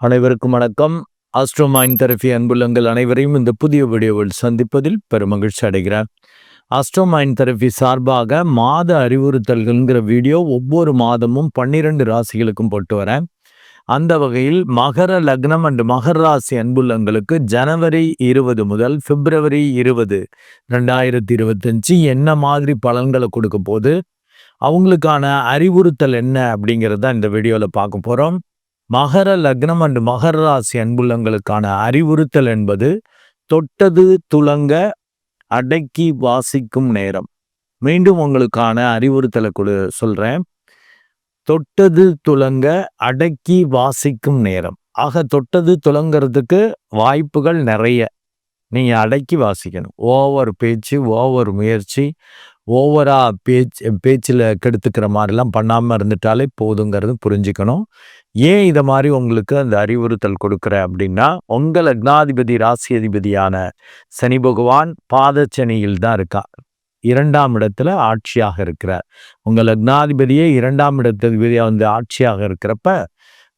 அனைவருக்கும் வணக்கம். Astro mind therapy அன்புள்ளங்கள் அனைவரையும் இந்த புதிய வீடியோவில் சந்திப்பதில் பெருமகிழ்ச்சி அடைகிறேன். ஆஸ்ட்ரோ மைண்ட் தெரபி சார்பாக மாத அறிவுறுத்தல்கள்ங்கிற வீடியோ ஒவ்வொரு மாதமும் பன்னிரண்டு ராசிகளுக்கும் போட்டு வரேன். அந்த வகையில் மகர லக்னம் அண்டு மகர ராசி அன்புள்ளங்களுக்கு ஜனவரி இருபது முதல் பிப்ரவரி இருபது ரெண்டாயிரத்தி இருபத்தஞ்சு என்ன மாதிரி பலன்களை கொடுக்க போது அவங்களுக்கான அறிவுறுத்தல் என்ன அப்படிங்கிறத இந்த வீடியோவில் பார்க்க போகிறோம் மகர லக்னம் அண்ட் மகர ராசி அன்புள்ளங்களுக்கான அறிவுறுத்தல் என்பது தொட்டது துலங்க அடக்கி வாசிக்கும் நேரம். மீண்டும் உங்களுக்கான அறிவுறுத்தலை கொடு சொல்கிறேன் தொட்டது துலங்க அடக்கி வாசிக்கும் நேரம். ஆக தொட்டது துலங்கிறதுக்கு வாய்ப்புகள் நிறைய. நீங்கள் அடக்கி வாசிக்கணும். ஓவர் பேச்சு ஓவர் முயற்சி ஓவரா பேச்சு பேச்சில் கெடுத்துக்கிற மாதிரிலாம் பண்ணாமல் இருந்துட்டாலே போதுங்கிறது புரிஞ்சுக்கணும். ஏன் இதை மாதிரி உங்களுக்கு அந்த அறிவுறுத்தல் கொடுக்குறேன் அப்படின்னா உங்கள் லக்னாதிபதி ராசி அதிபதியான சனி பகவான் பாதச்சனியில் தான் இருக்கார். இரண்டாம் இடத்துல ஆட்சியாக இருக்கிறார். உங்கள் லக்னாதிபதியே இரண்டாம் இடத்ததிபதியாக வந்து ஆட்சியாக இருக்கிறப்ப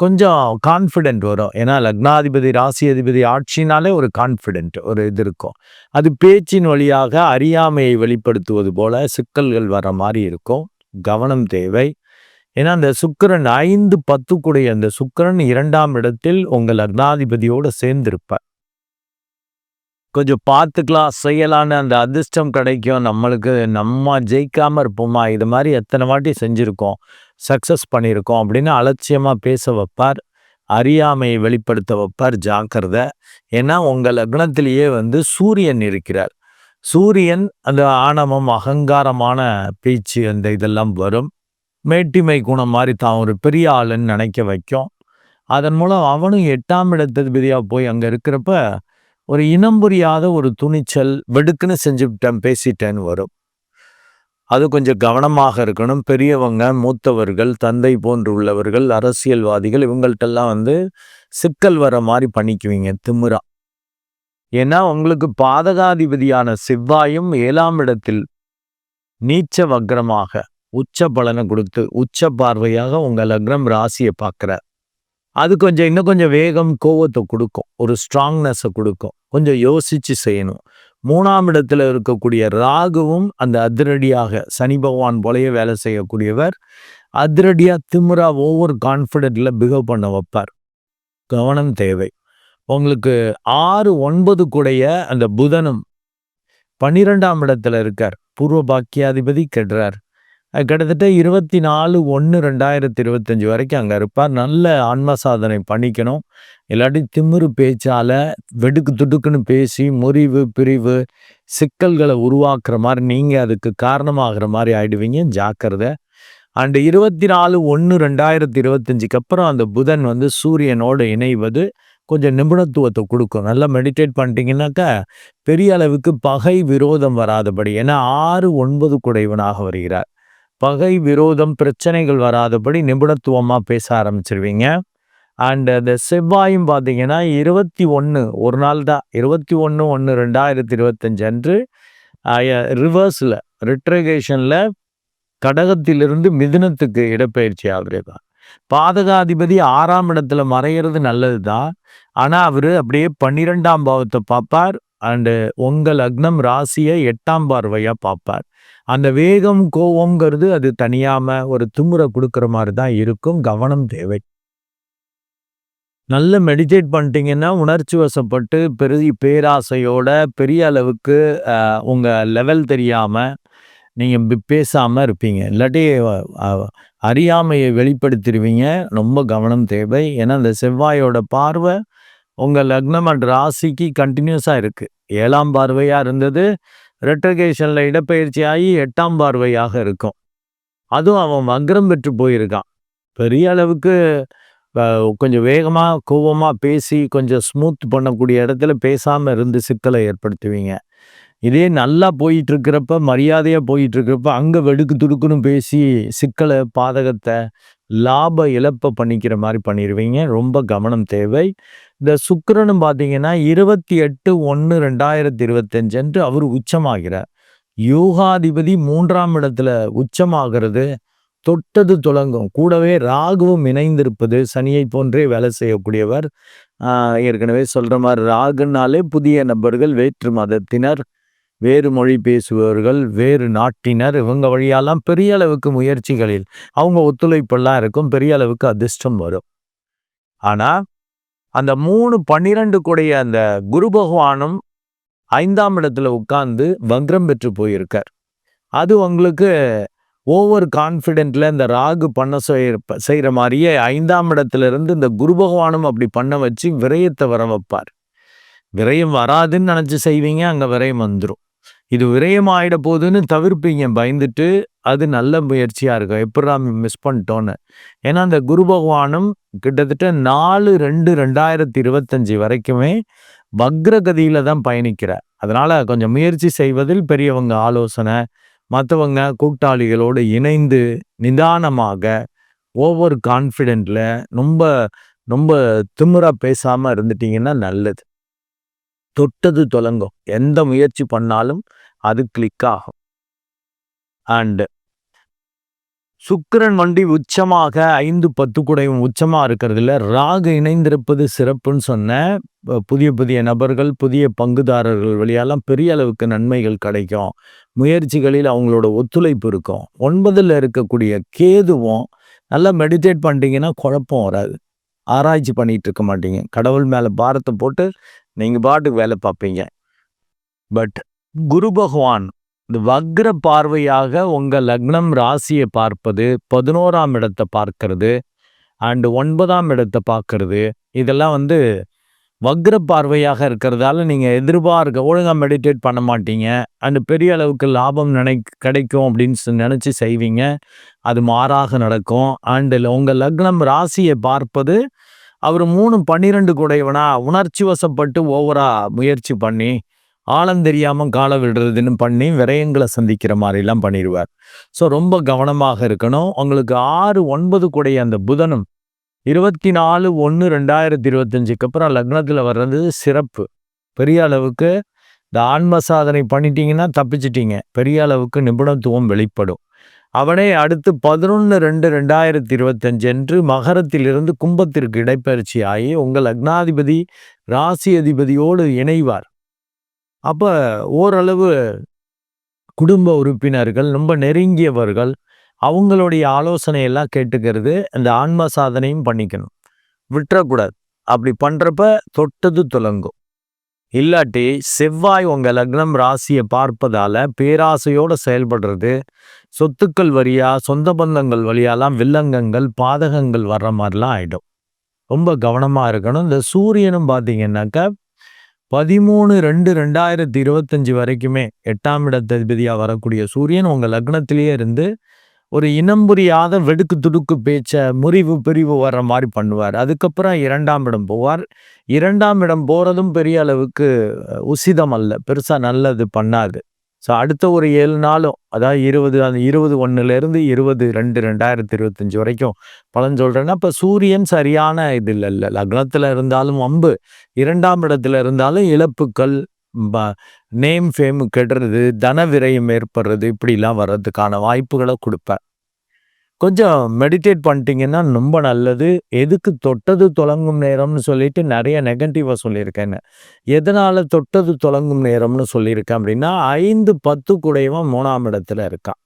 கொஞ்சம் கான்ஃபிடென்ட் வரும். ஏன்னா லக்னாதிபதி ராசி அதிபதி ஆட்சினாலே ஒரு கான்ஃபிடென்ட் ஒரு இது இருக்கும். அது பேச்சின் வழியாக அறியாமையை வெளிப்படுத்துவது போல சிக்கல்கள் வர மாதிரி இருக்கும். கவனம் தேவை. ஏன்னா அந்த சுக்கரன் ஐந்து பத்துக்குடைய அந்த சுக்கரன் இரண்டாம் இடத்தில் உங்கள் லக்னாதிபதியோடு சேர்ந்திருப்பார். கொஞ்சம் பார்த்துக்கலாம். செய்யலான்னு அந்த அதிர்ஷ்டம் கிடைக்கும். நம்மளுக்கு நம்ம ஜெயிக்காமல் இருப்போமா? இது மாதிரி எத்தனை வாட்டி செஞ்சுருக்கோம். சக்ஸஸ் பண்ணியிருக்கோம் அப்படின்னு அலட்சியமாக பேச வைப்பார். அறியாமையை வெளிப்படுத்த வைப்பார் ஜாக்கிரதை. ஏன்னா உங்கள் லக்னத்திலேயே வந்து சூரியன் இருக்கிறார். சூரியன் அந்த ஆணவம் அகங்காரமான பேச்சு அந்த இதெல்லாம் வரும். மேட்டிமை குணம் மாதிரி தான் ஒரு பெரிய ஆளுன்னு நினைக்க வைக்கும். அதன் மூலம் அவனும் எட்டாம் இடத்ததிபதியாக போய் அங்கே இருக்கிறப்ப ஒரு இனம் புரியாத ஒரு துணிச்சல் வெடுக்குன்னு செஞ்சுட்டேன் பேசிட்டேன்னு வரும். அது கொஞ்சம் கவனமாக இருக்கணும். பெரியவங்க மூத்தவர்கள் தந்தை போன்று உள்ளவர்கள் அரசியல்வாதிகள் இவங்கள்ட்டெல்லாம் வந்து சிக்கல் வர மாதிரி பண்ணிக்குவீங்க திமுறா ஏன்னா உங்களுக்கு பாதகாதிபதியான செவ்வாயும் ஏழாம் இடத்தில் நீச்ச வக்ரமாக உச்ச பலனை கொடுத்து உச்ச பார்வையாக உங்கள் லக்னம் ராசியை பார்க்குற அது கொஞ்சம் இன்னும் கொஞ்சம் வேகம் கோவத்தை கொடுக்கும் ஒரு ஸ்ட்ராங்னஸை கொடுக்கும் கொஞ்சம் யோசிச்சு செய்யணும். மூணாம் இடத்துல இருக்கக்கூடிய ராகுவும் அந்த அதிரடியாக சனி பகவான் போலயே வேலை செய்யக்கூடியவர். அதிரடியா திமுறா ஓவர் கான்ஃபிடென்ட்ல பிஹேவ் பண்ண வைப்பார். கவனம் தேவை. உங்களுக்கு ஆறு ஒன்பது கூடைய அந்த புதனும் பன்னிரெண்டாம் இடத்துல இருக்கார். பூர்வ பாக்கியாதிபதி கெடுறார். கிட்டத்தட்ட இருபத்தி நாலு ஒன்று ரெண்டாயிரத்தி இருபத்தஞ்சி வரைக்கும் அங்கே இருப்பார். நல்ல ஆன்ம சாதனை பண்ணிக்கணும். இல்லாட்டி திமிரு பேச்சால் வெடுக்கு துடுக்குன்னு பேசி முறிவு பிரிவு சிக்கல்களை உருவாக்குற மாதிரி நீங்கள் அதுக்கு காரணமாகிற மாதிரி ஆயிடுவீங்க. ஜாக்கிரதை. அண்டு இருபத்தி நாலு ஒன்று ரெண்டாயிரத்தி இருபத்தஞ்சிக்கு அப்புறம் அந்த புதன் வந்து சூரியனோடு இணைவது கொஞ்சம் நிபுணத்துவத்தை கொடுக்கும். நல்லா மெடிடேட் பண்ணிட்டீங்கன்னாக்கா பெரிய அளவுக்கு பகை விரோதம் வராதபடி ஏன்னா ஆறு ஒன்பது குடைவனாக வருகிறார். பகை விரோதம் பிரச்சனைகள் வராதபடி நிபுணத்துவமாக பேச ஆரம்பிச்சிருவீங்க. அண்ட் அந்த செவ்வாயும் பார்த்தீங்கன்னா இருபத்தி ஒன்று ஒரு நாள் தான் இருபத்தி ஒன்று ஒன்று ரெண்டாயிரத்தி இருபத்தஞ்சு அன்று ரிவர்ஸில் ரிட்ரகேஷனில் கடகத்திலிருந்து மிதுனத்துக்கு இடப்பெயர்ச்சி ஆகுறது தான் பாதகாதிபதி ஆறாம் இடத்துல மறையிறது நல்லது தான் ஆனால் அவர் அப்படியே பன்னிரெண்டாம் பாவத்தை பார்ப்பார். அண்டு உங்கள் லக்னம் ராசியை எட்டாம் பார்வையாக பார்ப்பார். அந்த வேகம் கோவம்ங்கிறது அது தனியாமல் ஒரு தும்முறை கொடுக்குற மாதிரி தான் இருக்கும். கவனம் தேவை. நல்ல மெடிடேட் பண்ணிட்டீங்கன்னா உணர்ச்சி வசப்பட்டு பெரிய பேராசையோட பெரிய அளவுக்கு உங்கள் லெவல் தெரியாமல் நீங்கள் பேசாமல் இருப்பீங்க. இல்லாட்டி அறியாமையை வெளிப்படுத்திடுவீங்க. ரொம்ப கவனம் தேவை. ஏன்னா அந்த செவ்வாயோட பார்வை உங்கள் லக்னம் அண்ட் ராசிக்கு கண்டினியூஸாக இருக்குது ஏழாம் பார்வையாக இருந்தது. ரெட்டகேஷனில் இடப்பெயர்ச்சியாகி எட்டாம் பார்வையாக இருக்கும். அதுவும் அவன் வக்ரம் பெற்று போயிருக்கான். பெரிய அளவுக்கு கொஞ்சம் வேகமாக கோபமாக பேசி கொஞ்சம் ஸ்மூத் பண்ணக்கூடிய இடத்துல பேசாமல் இருந்து சிக்கலை ஏற்படுத்துவீங்க. இதே நல்லா போயிட்டுருக்கிறப்ப மரியாதையாக போயிட்டுருக்கிறப்ப அங்கே வெடுக்கு துடுக்குன்னு பேசி சிக்கலை பாதகத்தை லாப இழப்பை பண்ணிக்கிற மாதிரி பண்ணிடுவீங்க ரொம்ப கவனம் தேவை. இந்த சுக்கரனும் பார்த்தீங்கன்னா இருபத்தி எட்டு ஒன்று ரெண்டாயிரத்தி இருபத்தஞ்சு அவர் உச்சமாகிறார். யோகாதிபதி மூன்றாம் இடத்துல உச்சமாகிறது. தொட்டது துலங்கும் கூடவே ராகுவும் இணைந்திருப்பது. சனியை போன்றே வேலை செய்யக்கூடியவர். ஏற்கனவே சொல்கிற மாதிரி ராகுனாலே புதிய நபர்கள் வேற்று மதத்தினர். வேறு மொழி பேசுபவர்கள் வேறு நாட்டினர் இவங்க வழியாலாம் பெரிய அளவுக்கு முயற்சிகளில் அவங்க ஒத்துழைப்பெல்லாம் இருக்கும் பெரிய அளவுக்கு அதிர்ஷ்டம் வரும். ஆனால் அந்த மூணு பன்னிரண்டு கூடைய அந்த குரு பகவானும் ஐந்தாம் இடத்துல உட்கார்ந்து வக்ரம் பெற்று போயிருக்கார். அது உங்களுக்கு ஓவர் கான்ஃபிடென்ட்ல இந்த ராகு பண்ண செய்கிற மாதிரியே ஐந்தாம் இடத்துல இருந்து இந்த குரு பகவானும் அப்படி பண்ண வச்சு விரயத்தை வர வைப்பார். விரயம் வராதுன்னு நினச்சி செய்வீங்க அங்கே விரயம் வந்துடும் இது விரயமாயிட போதுன்னு தவிர்ப்பீங்க. பயந்துட்டு அது நல்ல முயற்சியாக இருக்கும். எப்படி மிஸ் பண்ணிட்டோன்னு. ஏன்னா அந்த குரு பகவானும் கிட்டத்தட்ட நாலு ரெண்டு ரெண்டாயிரத்தி இருபத்தஞ்சி வரைக்குமே வக்ரகதியில் தான் பயணிக்கிறார். அதனால் கொஞ்சம் முயற்சி செய்வதில் பெரியவங்க ஆலோசனை மற்றவங்க கூட்டாளிகளோடு இணைந்து நிதானமாக ஓவர் கான்ஃபிடென்ட்டில் ரொம்ப ரொம்ப திமுறாக பேசாமல் இருந்துட்டீங்கன்னா நல்லது. தொட்டது தொலங்கும். எந்த முயற்சி பண்ணாலும் அது கிளிக் ஆகும். அண்டு சுக்கரன் வண்டி உச்சமாக ஐந்து பத்து குடையும் உச்சமாக இருக்கிறதுல ராகு இணைந்திருப்பது சிறப்புன்னு சொன்ன புதிய புதிய நபர்கள் புதிய பங்குதாரர்கள் வழியெல்லாம் பெரிய அளவுக்கு நன்மைகள் கிடைக்கும். முயற்சிகளில் அவங்களோட ஒத்துழைப்பு இருக்கும். ஒன்பதில் இருக்கக்கூடிய கேதுவும் நல்லா மெடிடேட் பண்ணிட்டீங்கன்னா குழப்பம் வராது. ஆராய்ச்சி பண்ணிட்டு இருக்க மாட்டீங்க. கடவுள் மேலே பாரத்தை போட்டு நீங்கள் பாட்டுக்கு வேலை பார்ப்பீங்க. பட் குரு பகவான் இந்த வக்ர பார்வையாக உங்கள் லக்னம் ராசியை பார்ப்பது பதினோராம் இடத்தை பார்க்கறது அண்டு ஒன்பதாம் இடத்தை பார்க்கறது இதெல்லாம் வந்து வக்ர பார்வையாக இருக்கிறதால நீங்கள் எதிர்பார்க்க ஒழுங்காக மெடிடேட் பண்ண மாட்டீங்க. அண்டு பெரிய அளவுக்கு லாபம் நினை கிடைக்கும் அப்படின்னு நினச்சி செய்வீங்க. அது மாறாக நடக்கும். அண்டு உங்கள் லக்னம் ராசியை பார்ப்பது அவர் மூணு பன்னிரெண்டு கூடையவனா உணர்ச்சி வசப்பட்டு ஓவரா முயற்சி பண்ணி ஆழம் தெரியாமல் காலை விடுறதுன்னு பண்ணி விரயங்களை சந்திக்கிற மாதிரிலாம் பண்ணிடுவார் ஸோ ரொம்ப கவனமாக இருக்கணும். உங்களுக்கு ஆறு ஒன்பது கூடைய அந்த புதனும் இருபத்தி நாலு ஒன்று ரெண்டாயிரத்தி இருபத்தஞ்சுக்கு அப்புறம் லக்னத்தில் வர்றது சிறப்பு. பெரிய அளவுக்கு இந்த ஆன்ம சாதனை பண்ணிட்டீங்கன்னா தப்பிச்சிட்டிங்க. பெரிய அளவுக்கு நிபுணத்துவம் வெளிப்படும். அவனே அடுத்து பதினொன்று ரெண்டு ரெண்டாயிரத்தி இருபத்தஞ்சு அன்று மகரத்திலிருந்து கும்பத்திற்கு இடைப்பயிற்சி ஆகி உங்கள் லக்னாதிபதி ராசி அதிபதியோடு இணைவார். அப்போ ஓரளவு குடும்ப உறுப்பினர்கள் ரொம்ப நெருங்கியவர்கள் அவங்களுடைய ஆலோசனையெல்லாம் கேட்டுக்கிறது இந்த ஆன்ம சாதனையும் பண்ணிக்கணும். விட்டுறக்கூடாது. அப்படி பண்ணுறப்ப தொட்டது துலங்கும். இல்லாட்டி செவ்வாய் உங்கள் லக்னம் ராசியை பார்ப்பதால பேராசையோடு செயல்படுறது சொத்துக்கள் வழியா சொந்த பந்தங்கள் வழியாலாம் வில்லங்கங்கள் பாதகங்கள் வர்ற மாதிரிலாம் ஆகிடும் ரொம்ப கவனமாக இருக்கணும். இந்த சூரியனும் பார்த்தீங்கன்னாக்கா பதிமூணு ரெண்டு ரெண்டாயிரத்தி இருபத்தஞ்சி வரைக்குமே எட்டாம் இடத்ததிபதியாக வரக்கூடிய சூரியன் உங்கள் லக்னத்திலேயே இருந்து ஒரு இனம் புரியாத வெடுக்கு துடுக்கு பேச்சை முறிவு பிரிவு வர்ற மாதிரி பண்ணுவார். அதுக்கப்புறம் இரண்டாம் இடம் போவார். இரண்டாம் இடம் போகிறதும் பெரிய அளவுக்கு உசிதம் அல்ல. பெருசாக நல்லது பண்ணாது. ஸோ அடுத்த ஒரு ஏழு நாளும் அதாவது இருபது அந்த இருபது ஒன்றுலேருந்து இருபது ரெண்டு ரெண்டாயிரத்தி இருபத்தஞ்சி வரைக்கும் பலன் சொல்கிறேன்னா இப்போ சூரியன் சரியான இது இல்லை இல்லை லக்னத்தில் இருந்தாலும் அம்பு இரண்டாம் இடத்துல இருந்தாலும் இழப்புக்கள் நேம் ஃபேமு கெடுறது தன விரயம் ஏற்படுறது இப்படிலாம் வர்றதுக்கான வாய்ப்புகளை கொடுப்பேன். கொஞ்சம் மெடிடேட் பண்ணிட்டீங்கன்னா ரொம்ப நல்லது. எதுக்கு தொட்டது தொடங்கும் நேரம்னு சொல்லிட்டு நிறைய நெகட்டிவாக சொல்லியிருக்கேன்னு எதனால் தொட்டது தொடங்கும் நேரம்னு சொல்லியிருக்கேன் அப்படின்னா ஐந்து பத்து கூடையவன் மூணாம் இடத்துல இருக்கான்.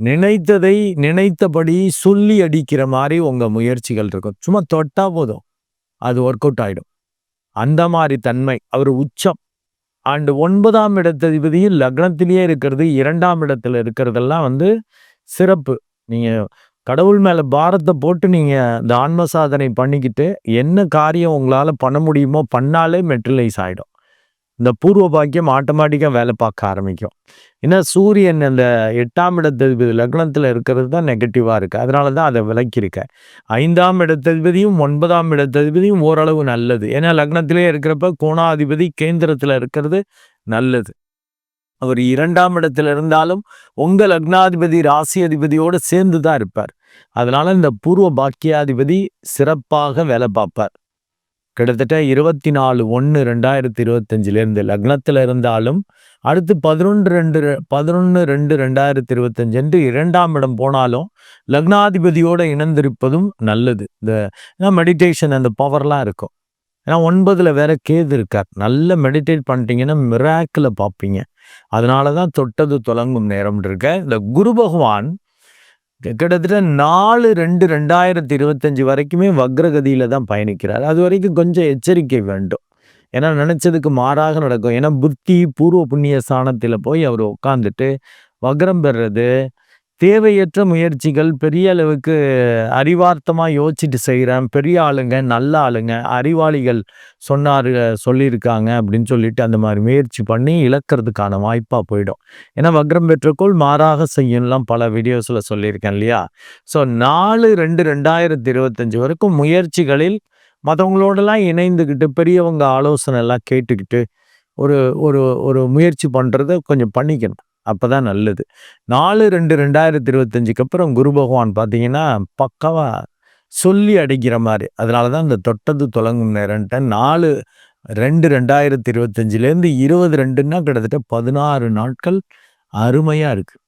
நினைத்ததை நினைத்தபடி சொல்லி அடிக்கிற மாதிரி உங்கள் முயற்சிகள் இருக்கும். சும்மா தொட்டா போதும். அது ஒர்க் அவுட் ஆகிடும் அந்த மாதிரி தன்மை அவர் உச்சம். அண்டு ஒன்பதாம் இடத்ததிபதியில் லக்னத்திலேயே இருக்கிறது இரண்டாம் இடத்துல இருக்கிறதெல்லாம் வந்து சிறப்பு. நீங்கள் கடவுள் மேலே பாரத்தை போட்டு நீங்கள் இந்த ஆன்ம சாதனை பண்ணிக்கிட்டு என்ன காரியம் உங்களால் பண்ண முடியுமோ பண்ணாலே மெட்ரிலைஸ் ஆகிடும் இந்த பூர்வ பாக்கியம் ஆட்டோமேட்டிக்காக வேலை பார்க்க ஆரம்பிக்கும். ஏன்னா சூரியன் அந்த எட்டாம் இடத்ததிபதி லக்னத்தில் இருக்கிறது தான் நெகட்டிவாக இருக்குது அதனால தான் அதை விளக்கியிருக்கேன் ஐந்தாம் இடத்ததிபதியும் ஒன்பதாம் இடத்ததிபதியும் ஓரளவு நல்லது. ஏன்னா லக்னத்திலே இருக்கிறப்ப கோணாதிபதி கேந்திரத்தில் இருக்கிறது நல்லது. அவர் இரண்டாம் இடத்துல இருந்தாலும் உங்கள் லக்னாதிபதி ராசி அதிபதியோடு சேர்ந்து தான் இருப்பார். அதனால் இந்த பூர்வ பாக்கியாதிபதி சிறப்பாக வேலை பார்ப்பார். கிட்டத்தட்ட இருபத்தி நாலு ஒன்று ரெண்டாயிரத்தி இருபத்தஞ்சிலேருந்து லக்னத்தில் இருந்தாலும் அடுத்து பதினொன்று ரெண்டு பதினொன்று ரெண்டு ரெண்டாயிரத்தி இருபத்தஞ்சு என்று இரண்டாம் இடம் போனாலும் லக்னாதிபதியோடு இணைந்திருப்பதும் நல்லது. இந்த மெடிடேஷன் அந்த பவர்லாம் இருக்கும். ஏன்னா ஒன்பதில் வேற கேது இருக்கார். நல்ல மெடிடேட் பண்ணிட்டீங்கன்னா மிராக்கில் பார்ப்பீங்க. அதனால தான் தொட்டது தொடங்கும் நேரம் இருக்க. இந்த குரு பகவான் கிட்டத்தட்ட நாலு ரெண்டு ரெண்டாயிரத்தி இருபத்தஞ்சு வரைக்குமே வக்ரகதியில் தான் பயணிக்கிறார். அது வரைக்கும் கொஞ்சம் எச்சரிக்கை வேண்டும். ஏன்னா நினச்சதுக்கு மாறாக நடக்கும். ஏன்னா புத்தி பூர்வ புண்ணிய ஸ்தானத்தில் போய் அவர் உட்காந்துட்டு வக்ரம் பெறுறது தேவையற்ற முயற்சிகள் பெரிய அளவுக்கு அறிவார்த்தமாக யோசிச்சுட்டு செய்கிறேன் பெரிய ஆளுங்க நல்ல ஆளுங்க அறிவாளிகள் சொன்னார் சொல்லியிருக்காங்க அப்படின்னு சொல்லிட்டு அந்த மாதிரி முயற்சி பண்ணி இழக்கிறதுக்கான வாய்ப்பாக போயிடும். ஏன்னா வக்ரம் பெற்றக்கோள் மாறாக செய்யலாம் பல வீடியோஸில் சொல்லியிருக்கேன் இல்லையா? ஸோ நாலு ரெண்டு ரெண்டாயிரத்தி இருபத்தஞ்சி வரைக்கும் முயற்சிகளில் மற்றவங்களோடலாம் இணைந்துக்கிட்டு பெரியவங்க ஆலோசனை எல்லாம் கேட்டுக்கிட்டு ஒரு ஒரு ஒரு முயற்சி பண்ணுறத கொஞ்சம் பண்ணிக்கணும். அப்போ தான் நல்லது. நாலு ரெண்டு ரெண்டாயிரத்தி இருபத்தஞ்சுக்கு அப்புறம் குரு பகவான் பார்த்தீங்கன்னா பக்கவாக சொல்லி அடிக்கிற மாதிரி. அதனால தான் இந்த தொட்டது தொடங்கும் நேரன்ட்ட நாலு ரெண்டு ரெண்டாயிரத்தி இருபத்தஞ்சிலேருந்து இருபது ரெண்டுன்னா கிட்டத்தட்ட பதினாறு நாட்கள் அருமையாக இருக்குது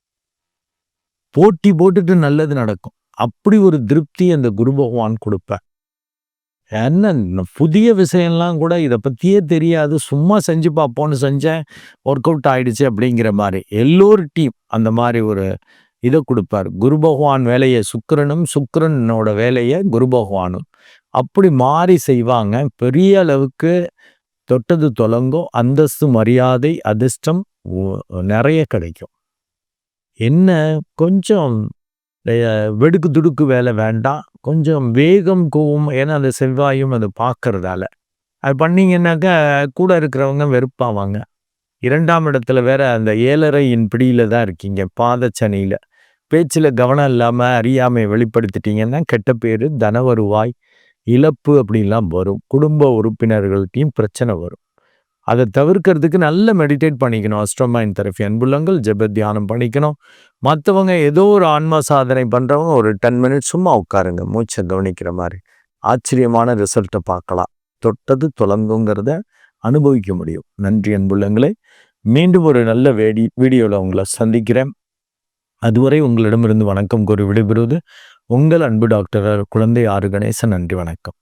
போட்டி போட்டுட்டு நல்லது நடக்கும். அப்படி ஒரு திருப்தி அந்த குரு பகவான் கொடுப்பேன் என்ன புதிய விஷயம்லாம் கூட இதை பற்றியே தெரியாது. சும்மா செஞ்சு பார்ப்போன்னு செஞ்சேன் ஒர்க் அவுட் ஆகிடுச்சு அப்படிங்கிற மாதிரி. எல்லோர்கிட்டையும் அந்த மாதிரி ஒரு இதை கொடுப்பார். குரு பகவான் வேலையை சுக்கரனும் சுக்கரனோட வேலையை குரு பகவானும். அப்படி மாறி செய்வாங்க. பெரிய அளவுக்கு தொட்டது தொலங்கும். அந்தஸ்து மரியாதை அதிர்ஷ்டம் நிறைய கிடைக்கும். என்ன கொஞ்சம் வெடுக்கு துடுக்கு வேலை வேண்டாம். கொஞ்சம் வேகம் கோவம் ஏன்னா அந்த செவ்வாயும் அதை பார்க்கறதால. அது பண்ணிங்கன்னாக்கா கூட இருக்கிறவங்க வெறுப்பாவாங்க. இரண்டாம் இடத்துல வேற அந்த ஏழரையின் பிடியில் தான் இருக்கீங்க பாதச்சனியில். பேச்சில் கவனம் இல்லாமல் அறியாமை வெளிப்படுத்திட்டீங்கன்னா கெட்ட பேர் தனவருவாய் இழப்பு அப்படின்லாம் வரும். குடும்ப உறுப்பினர்கள்ட்டையும் பிரச்சனை வரும். அதை தவிர்க்கிறதுக்கு நல்ல மெடிடேட் பண்ணிக்கணும். அஸ்ட்ரமைன் தெரப்பி அன்புள்ளங்கள் ஜெப தியானம் பண்ணிக்கணும். மற்றவங்க ஏதோ ஒரு ஆன்மா சாதனை பண்ணுறவங்க ஒரு டென் மினிட்ஸ் சும்மா உட்காருங்க. மூச்சை கவனிக்கிற மாதிரி. ஆச்சரியமான ரிசல்ட்டை பார்க்கலாம். தொட்டது தொலங்குங்கிறத அனுபவிக்க முடியும். நன்றி அன்புள்ளங்களே. மீண்டும் ஒரு நல்ல வேடி வீடியோவில் உங்களை சந்திக்கிறேன். அதுவரை உங்களிடமிருந்து வணக்கம் கூறி விடைபெறுவது உங்கள் அன்பு டாக்டர் குழந்தை ஆறு கணேசன். நன்றி வணக்கம்.